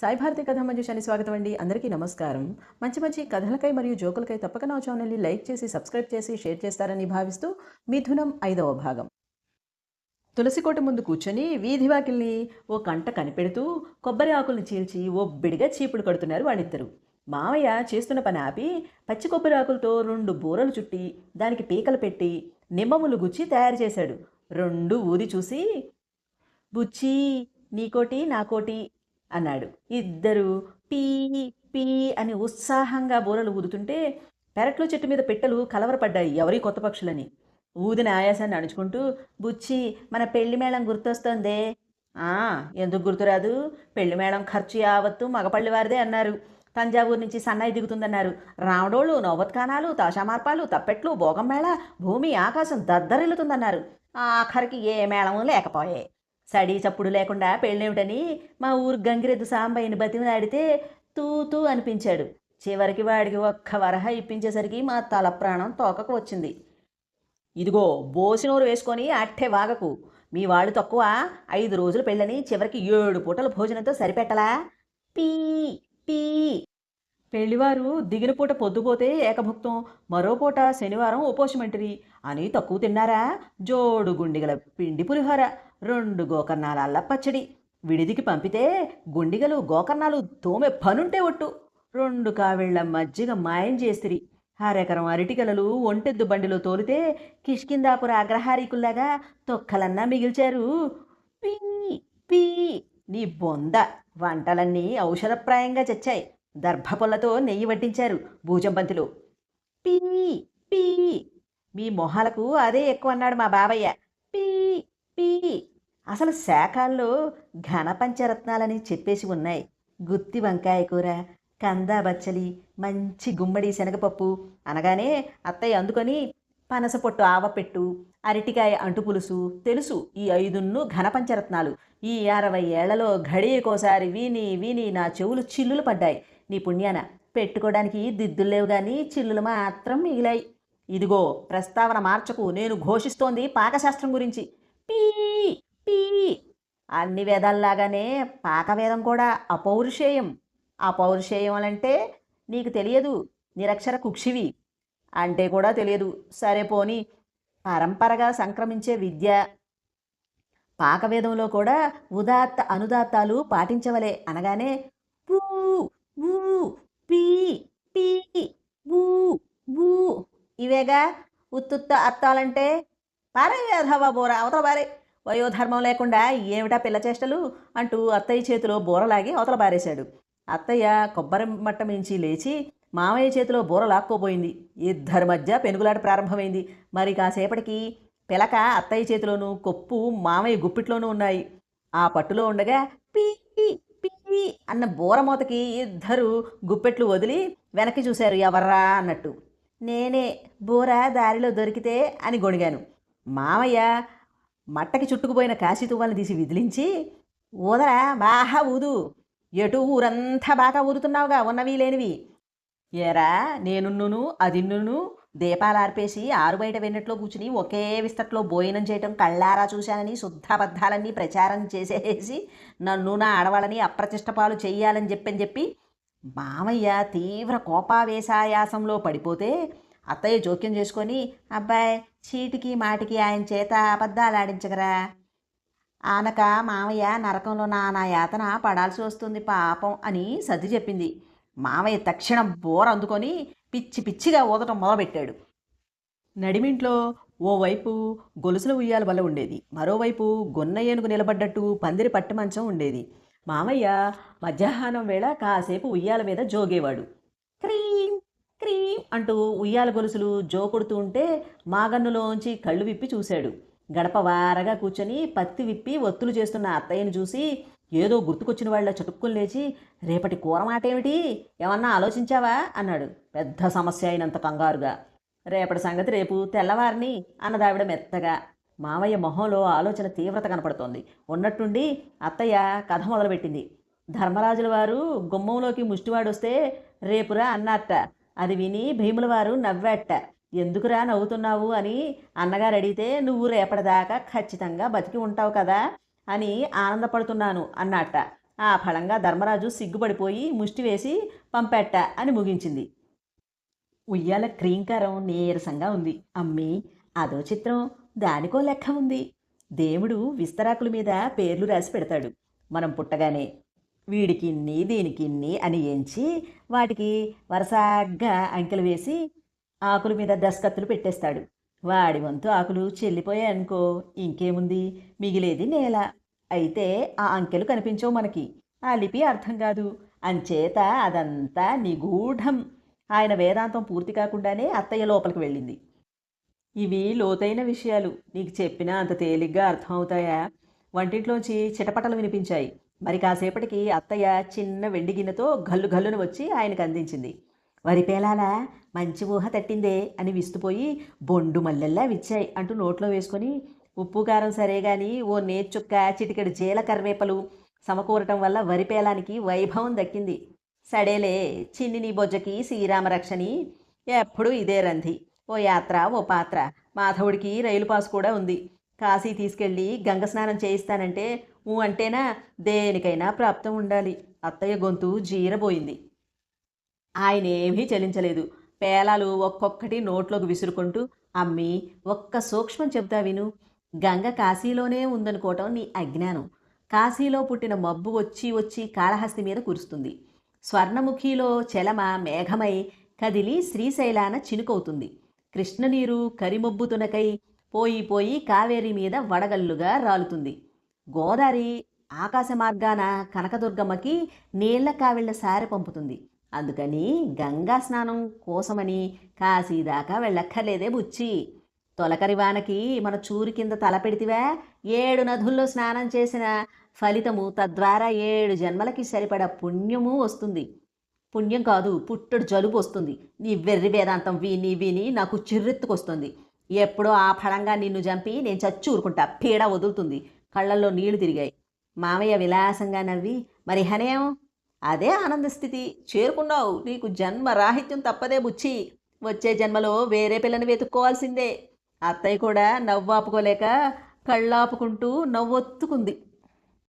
సాయి భారతి కథ మంజుషాని స్వాగతం అండి. అందరికీ నమస్కారం. మంచి మంచి కథలకై మరియు జోకులకై తప్పక నా ఛానల్ని లైక్ చేసి సబ్స్క్రైబ్ చేసి షేర్ చేస్తారని భావిస్తూ మిథునం ఐదవ భాగం. తులసికోట ముందు కూర్చొని వీధి వాకిల్ని ఓ కంట కనిపెడుతూ కొబ్బరి ఆకుల్ని చీల్చి ఒబ్బిడిగా చీపుడు కడుతున్నారు వాళ్ళిద్దరు. మావయ్య చేస్తున్న పని ఆపి పచ్చి కొబ్బరి ఆకులతో రెండు బూరలు చుట్టి దానికి పీకలు పెట్టి నిమ్మములు గుచ్చి తయారు చేశాడు. రెండు ఊది చూసి బుచ్చి నీకోటి నాకోటి అన్నాడు. ఇద్దరు పీ పీ అని ఉత్సాహంగా బోరలు ఊదుతుంటే పెరట్లో చెట్టు మీద పెట్టెలు కలవరపడ్డాయి ఎవరి కొత్త పక్షులని. ఊదిన ఆయాసాన్ని అణుచుకుంటూ బుచ్చి మన పెళ్ళి మేళం గుర్తొస్తోందే. "ఆ, ఎందుకు గుర్తురాదు? పెళ్ళి మేళం ఖర్చు యావత్తు మగపల్లి వారిదే అన్నారు. తంజావూరు నుంచి సన్నాయి దిగుతుందన్నారు. రావడోళ్ళు నవ్వత్కానాలు తాషామార్పాలు తప్పెట్లు భోగం మేళ భూమి ఆకాశం దద్దరిల్లుతుందన్నారు. ఆఖరికి ఏ మేళము లేకపోయే. సడీ చప్పుడు లేకుండా పెళ్ళేమిటని మా ఊరు గంగిరెద్దు సాంబయ్యని బతిమలాడితే తూ తూ అనిపించాడు. చివరికి వాడికి ఒక్క వరహ ఇప్పించేసరికి మా తల ప్రాణం తోకకు వచ్చింది. ఇదిగో బోసినూరు వేసుకొని అట్టే వాగకు. మీ వాళ్ళు తక్కువ ఐదు రోజులు పెళ్ళని చివరికి ఏడు పూటల భోజనంతో సరిపెట్టలా? పీ పీ పెళ్ళివారు దిగిన పూట పొద్దుపోతే ఏకభుక్తం మరో పూట శనివారం ఉపోషమంటిరి. అని తక్కువ తిన్నారా? జోడు గుండిగల పిండి పులిహోర రెండు గోకర్ణాల అల్ల పచ్చడి. విడిదికి పంపితే గుండిగలు గోకర్ణాలు తోమె పనుంటే ఒట్టు. రెండు కావిళ్ళ మజ్జిగ మాయం చేసిరి. అరెకరం అరటికలలు ఒంటెద్దు బండిలో తోలితే కిష్కిందాపుర అగ్రహారీకుల్లాగా తొక్కలన్నా మిగిల్చారు. పీ పీ నీ బొంద వంటలన్నీ ఔషధప్రాయంగా చచ్చాయి. దర్భపొల్లతో నెయ్యి వడ్డించారు భూజంబంతులు. పీ పీ మీ మొహాలకు అదే ఎక్కువ అన్నాడు మా బాబయ్య పీ పీ అసలు శాఖాల్లో ఘనపంచరత్నాలని చెప్పేసి ఉన్నాయి. గుత్తి వంకాయ కూర కందా బచ్చలి మంచి గుమ్మడి శనగపప్పు అనగానే అత్తయ్య అందుకొని పనస పొట్టు ఆవపెట్టు అరటికాయ అంటు పులుసు తెలుసు ఈ ఐదున్ను ఘనపంచరత్నాలు. ఈ అరవై ఏళ్ళలో ఘడియకోసారి వీని వీని నా చెవులు చిల్లులు పడ్డాయి. నీ పుణ్యాన పెట్టుకోవడానికి దిద్దులు లేవు కానీ చిల్లులు మాత్రం మిగిలాయి. ఇదిగో ప్రస్తావన మార్చకు నేను ఘోషిస్తోంది పాకశాస్త్రం గురించి. పీ పీ. అన్ని వేదాల్లాగానే పాకవేదం కూడా అపౌరుషేయం. అపౌరుషేయం అంటే నీకు తెలియదు నిరక్షర కుక్షివి. అంటే కూడా తెలియదు. సరే పోని పరంపరగా సంక్రమించే విద్య. పాకవేదంలో కూడా ఉదాత్త అనుదాత్తాలు పాటించవలే అనగానే పూ ఊ పీ పీ ఊ ఊ ఇవేగా? ఉత్తుత్త అర్థాలంటే పారే అధవా బోర. అవతల బారే వయోధర్మం లేకుండా ఏమిటా పిల్ల చేష్టలు? అంటూ అత్తయ్య చేతిలో బోరలాగి అవతల బారేశాడు అత్తయ్య కొబ్బరి మట్ట మించి లేచి మామయ్య చేతిలో బోర లాక్కోపోయింది ఇద్దరి మధ్య పెనుగులాట ప్రారంభమైంది. మరి కాసేపటికి పిలక అత్తయ్య చేతిలోనూ కొప్పు మామయ్య గుప్పిట్లోనూ ఉన్నాయి. ఆ పట్టులో ఉండగా పీ ఈ అన్న బోరమోతకి ఇద్దరు గుప్పెట్లు వదిలి వెనక్కి చూశారు ఎవర్రా అన్నట్టు. నేనే బోర దారిలో దొరికితే అని గొణిగాను. మామయ్య మట్టకి చుట్టుకుపోయిన కాశీతువ్వాలను తీసి విదిలించి ఊదరా బాగా ఊదు. ఎటు ఊరంతా బాగా ఊదుతున్నావుగా ఉన్నవి లేనివి ఏరా నేనున్నును అదిన్నును దీపాలు ఆర్పేసి ఆరు బయట వెన్నట్లో కూర్చుని ఒకే విస్తట్లో భోజనం చేయటం కళ్ళారా చూశానని శుద్ధాబద్ధాలన్నీ ప్రచారం చేసేసి నన్ను నా ఆడవాళ్ళని అప్రతిష్టపాలు చేయాలని చెప్పని చెప్పి మామయ్య తీవ్ర కోపావేశాయాసంలో పడిపోతే అత్తయ్య జోక్యం చేసుకొని అబ్బాయి చీటికి మాటికి ఆయన చేత అబద్ధాలు ఆడించగరా ఆనక మామయ్య నరకంలో నా నా యాతన పడాల్సి వస్తుంది పాపం అని సర్ది చెప్పింది. మామయ్య తక్షణం బోర అందుకొని పిచ్చి పిచ్చిగా ఊదటం మొదలుపెట్టాడు. నడిమింట్లో ఓవైపు గొలుసుల ఉయ్యాల వల్ల ఉండేది. మరోవైపు గొన్న ఏనుగు నిలబడ్డట్టు పందిరి పట్టి మంచం ఉండేది. మామయ్య మధ్యాహ్నం వేళ కాసేపు ఉయ్యాల మీద జోగేవాడు. క్రీం క్రీం అంటూ ఉయ్యాల గొలుసులు జోకొడుతూ ఉంటే మాగన్నులోంచి కళ్ళు విప్పి చూశాడు. గడప వారగా కూర్చొని పత్తి విప్పి ఒత్తులు చేస్తున్న అత్తయ్యను చూసి ఏదో గుర్తుకొచ్చిన వాళ్ళ చటుక్కులు లేచి రేపటి కూర మాట ఏమిటి ఏమన్నా ఆలోచించావా? అన్నాడు. పెద్ద సమస్య అయినంత కంగారుగా. రేపటి సంగతి రేపు తెల్లవారిని అన్నదావిడ మెత్తగా. మావయ్య మొహంలో ఆలోచన తీవ్రత కనపడుతోంది. ఉన్నట్టుండి అత్తయ్య కథ మొదలుపెట్టింది. ధర్మరాజుల వారు గుమ్మంలోకి ముష్టివాడొస్తే రేపురా అన్నట్ట అది విని భీముల వారు నవ్వాట ఎందుకురా నవ్వుతున్నావు? అని అన్నగారు అడిగితే నువ్వు రేపటిదాకా ఖచ్చితంగా బతికి ఉంటావు కదా. అని ఆనందపడుతున్నాను అన్నట్ట ఆ ఫలంగా ధర్మరాజు సిగ్గుపడిపోయి ముష్టి వేసి పంపెట్ట అని ముగించింది. ఉయ్యాల క్రీంకారం నీరసంగా ఉంది. అమ్మి అదో చిత్రం దానికో లెక్క ఉంది. దేవుడు విస్తరాకుల మీద పేర్లు రాసి పెడతాడు. మనం పుట్టగానే వీడికి ఇన్ని దీనికి ఇన్ని అని ఎంచి వాటికి వరసగ్గా అంకెలు వేసి ఆకుల మీద దస్కత్తులు పెట్టేస్తాడు. వాడి వంతు ఆకులు చెల్లిపోయాయనుకో ఇంకేముంది? మిగిలేది నేల. అయితే ఆ అంకెలు కనిపించవు మనకి. ఆ లిపి అర్థం కాదు. అంచేత అదంతా నిగూఢం. ఆయన వేదాంతం పూర్తి కాకుండానే అత్తయ్య లోపలికి వెళ్ళింది. ఇవి లోతైన విషయాలు. నీకు చెప్పినా అంత తేలిగ్గా అర్థమవుతాయా? వంటింట్లోంచి చిటపటలు వినిపించాయి. మరి కాసేపటికి అత్తయ్య చిన్న వెండి గిన్నెతో గల్లు గల్లును వచ్చి ఆయనకు అందించింది. వరి పేలాలా మంచి ఊహ తట్టిందే అని విస్తుపోయి బొండు మల్లెల్లా విచ్చాయి అంటూ నోట్లో వేసుకొని ఉప్పు కారం సరే గాని ఓ నేర్చుక్క చిటికెడు జీలకర్వేపలు సమకూరటం వల్ల వరి పేలానికి వైభవం దక్కింది. సడేలే చిన్ని నీ బొజ్జకి శ్రీరామరక్షని. ఎప్పుడూ ఇదే రంధి. ఓ యాత్ర ఓ పాత్ర. మాధవుడికి రైలు పాస్ కూడా ఉంది. కాశీ తీసుకెళ్ళి గంగ స్నానం చేయిస్తానంటే ఊ అంటేనా దేనికైనా ప్రాప్తం ఉండాలి. అత్తయ్య గొంతు జీరబోయింది. ఆయన ఏమీ పేలాలు ఒక్కొక్కటి నోట్లోకి విసురుకుంటూ అమ్మి ఒక్క సూక్ష్మం చెబుతా విను. గంగ కాశీలోనే ఉందనుకోవటం నీ అజ్ఞానం. కాశీలో పుట్టిన మబ్బు వచ్చి వచ్చి కాళహస్తి మీద కురుస్తుంది. స్వర్ణముఖిలో చలమ మేఘమై కదిలి శ్రీశైలాన చినుకవుతుంది. కృష్ణనీరు కరిమబ్బు తునకై పోయి పోయి కావేరి మీద వడగల్లుగా రాలుతుంది. గోదారి ఆకాశ మార్గాన కనకదుర్గమ్మకి నీళ్ళ కావిళ్ళ సారి పంపుతుంది. అందుకని గంగా స్నానం కోసమని కాశీ దాకా వెళ్ళక్కర్లేదే బుచ్చి తొలకరి వానకి మన చూరి కింద తలపెడితివే ఏడు నదుల్లో స్నానం చేసిన ఫలితము తద్వారా ఏడు జన్మలకి సరిపడా పుణ్యము వస్తుంది. పుణ్యం కాదు పుట్టడు జలుబు వస్తుంది. నీ వెర్రి వేదాంతం విని విని నాకు చిర్రెత్తుకొస్తుంది. ఎప్పుడో ఆ ఫలంగా నిన్ను చంపి నేను చచ్చి ఊరుకుంటా పీడ వదులుతుంది. కళ్ళల్లో నీళ్ళు తిరిగాయి. మామయ్య విలాసంగా నవ్వి మరి హనేం? అదే ఆనంద స్థితి. చేరుకున్నావు. నీకు జన్మ రాహిత్యం తప్పదే బుచ్చి. వచ్చే జన్మలో వేరే పిల్లని వెతుక్కోవాల్సిందే. అత్తయ్య కూడా నవ్వాపుకోలేక కళ్ళాపుకుంటూ నవ్వొత్తుకుంది.